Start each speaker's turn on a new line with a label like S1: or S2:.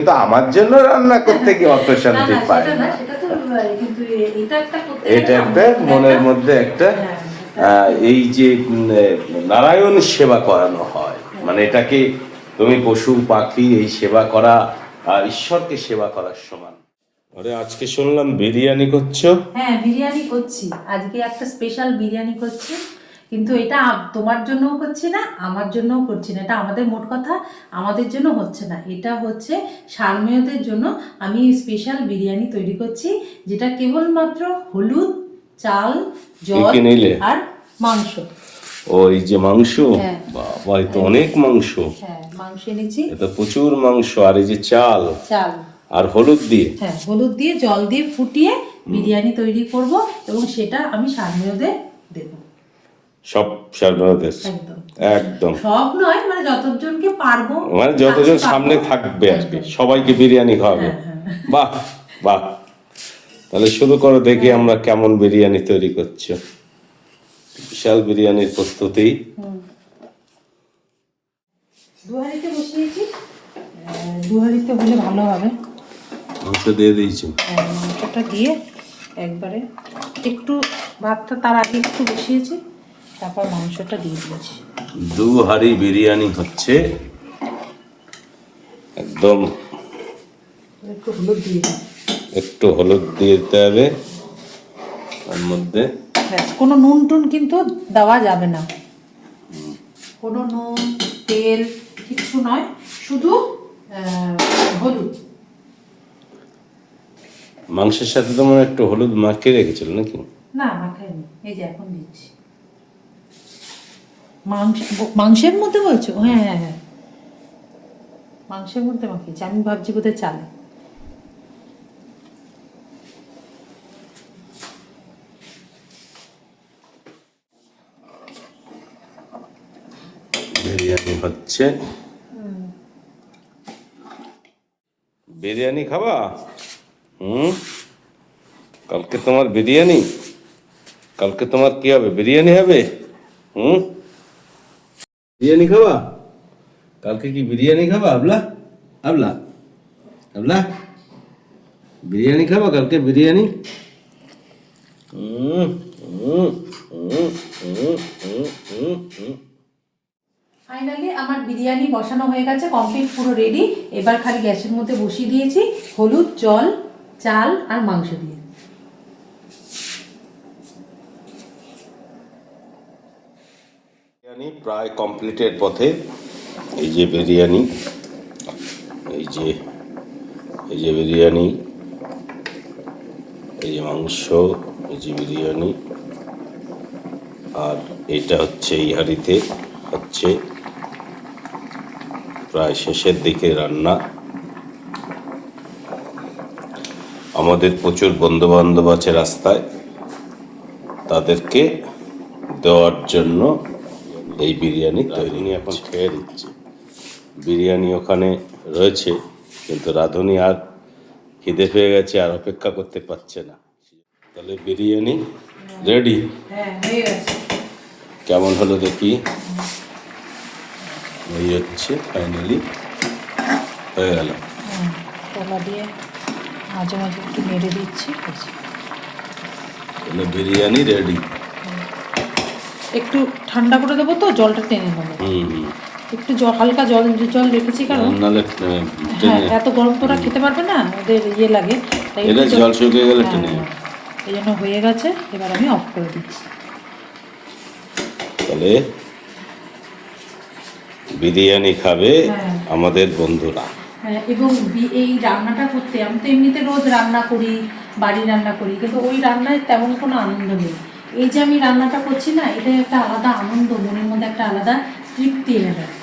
S1: কিন্তু আমার জন্য রান্না করতে কি অত শান্তি পাই
S2: না, এটা একটা
S1: মনের মধ্যে একটা
S2: হ্যাঁ,
S1: আহ, এই যে নারায়ণ সেবা করানো হয়। মানে এটাকে তুমি পশু পাখি এই সেবা করা আর ঈশ্বরকে সেবা করার সমান। আরে আজকে শুনলাম বিরিয়ানি করছ।
S2: হ্যাঁ বিরিয়ানি করছি। আজকে একটা স্পেশাল বিরিয়ানি করছি। কিন্তু এটা তোমার জন্যও করছি না আমার জন্যও করছি না। এটা আমাদের মোট কথা আমাদের জন্য হচ্ছে না। এটা হচ্ছে সারমেয়দের জন্য আমি স্পেশাল বিরিয়ানি তৈরি করছি যেটা কেবলমাত্র হলুদ চাল জল আর মাংস।
S1: ওই যে মাংস?
S2: হ্যাঁ।
S1: বাবা এই তো অনেক মাংস।
S2: হ্যাঁ মাংস এনেছি।
S1: এ তো প্রচুর মাংস আর এই যে চাল।
S2: চাল।
S1: আর হলুদ দিয়ে?
S2: হ্যাঁ হলুদ দিয়ে জল দিয়ে ফুটিয়ে বিরিয়ানি তৈরি করব এবং সেটা আমি সারমেয়দের দেবো
S1: সব সারবাদের
S2: একদম।
S1: একদম।
S2: সব নয় মানে যতজনকে পারব
S1: মানে যতজন সামনে থাকবে আর কি সবাইকে বিরিয়ানি খাওয়াবে। বাহ বাহ। তাহলে শুরু করো দেখি আমরা কেমন বিরিয়ানি তৈরি করছ। বিশাল বিরিয়ানির প্রস্তুতি।
S2: দুহারিতে বসিয়েছি। দুহারিতে হলে ভালো হবে।
S1: মাংস দিয়ে দিয়েছি।
S2: মাংসটা দিয়ে একবারে একটু ভাতটা তার আগে একটু বসিয়েছি। তারপর মাংসটা দিয়ে দিয়েছি।
S1: দু হাড়ি বিরিয়ানি হচ্ছে একদম
S2: একটু হলুদ দিয়ে
S1: একটু হলুদ দিয়ে দিতে হবে। তার মধ্যে
S2: কোনো নুন টুন কিন্তু দেওয়া যাবে না। কোনো নুন তেল কিছু নয় শুধু হলুদ।
S1: মাংসের সাথে তো মনে একটু হলুদ মাখিয়ে রেখেছিল নাকি?
S2: না মাখাইনি। এই যে এখন দিচ্ছি। মাংস মাংসের মধ্যে বলছো? হ্যাঁ হ্যাঁ হ্যাঁ। মাংসের মধ্যে মাখিয়েছি। আমি ভাবছি বোধহয় চালে।
S1: বিরিয়ানি হচ্ছে। বিরিয়ানি খাবা? হুম? কালকে তোমার বিরিয়ানি? কালকে তোমার কি হবে? বিরিয়ানি হবে? হুম? বিরিয়ানি খাবা? কালকে কি বিরিয়ানি খাবা, আবলা? আবলা? আবলা? বিরিয়ানি খাবা কালকে, বিরিয়ানি?
S2: ফাইনালি আমার বিরিয়ানি বসানো হয়ে গেছে কমপ্লিট পুরো রেডি এবার খালি গ্যাসের মধ্যে বসিয়ে দিয়েছি, হলুদ, জল, চাল আর মাংস দিয়ে।
S1: বিরিয়ানি, প্রায় কমপ্লিটের পথে। এই যে বিরিয়ানি, এই যে এই যে বিরিয়ানি, এই যে মাংস, এই যে বিরিয়ানি। আর এটা হচ্ছে এই হাঁড়িতে হচ্ছে প্রায় শেষের দিকে রান্না। আমাদের প্রচুর বন্ধু বান্ধব আছে রাস্তায়। তাদেরকে দেওয়ার জন্য এই বিরিয়ানি তৈরি এখন খেয়ে দিচ্ছে। বিরিয়ানি ওখানে রয়েছে কিন্তু রাঁধুনি আর খিদে পেয়ে গেছে আর অপেক্ষা করতে পারছে না। তাহলে বিরিয়ানি রেডি?
S2: হ্যাঁ
S1: কেমন হলো দেখি? এই হচ্ছে ফাইনালি হয়ে গেল।
S2: দিয়ে মাঝে মাঝে একটু নেড়ে দিচ্ছি
S1: তাহলে বিরিয়ানি রেডি।
S2: একটু ঠান্ডা করে দেবো তো জলটা টেনে নেব। একটু জল হালকা জল জল রেখেছি কারণ হ্যাঁ এত গরম তো ওরা খেতে পারবে না ওদের ইয়ে লাগে। তাই
S1: জল শুকিয়ে গেলে টেনে
S2: হ্যাঁ। এই জন্য হয়ে গেছে এবার আমি অফ করে দিচ্ছি।
S1: তাহলে বিরিয়ানি খাবে
S2: হ্যাঁ।
S1: আমাদের বন্ধুরা।
S2: হ্যাঁ, এবং এই রান্নাটা করতে আমি তো এমনিতে রোজ রান্না করি বাড়ি রান্না করি কিন্তু ওই রান্নায় তেমন কোনো আনন্দ নেই। এই যে আমি রান্নাটা করছি না এটা একটা আলাদা আনন্দ, মনের মধ্যে একটা আলাদা তৃপ্তি এনে দেয়।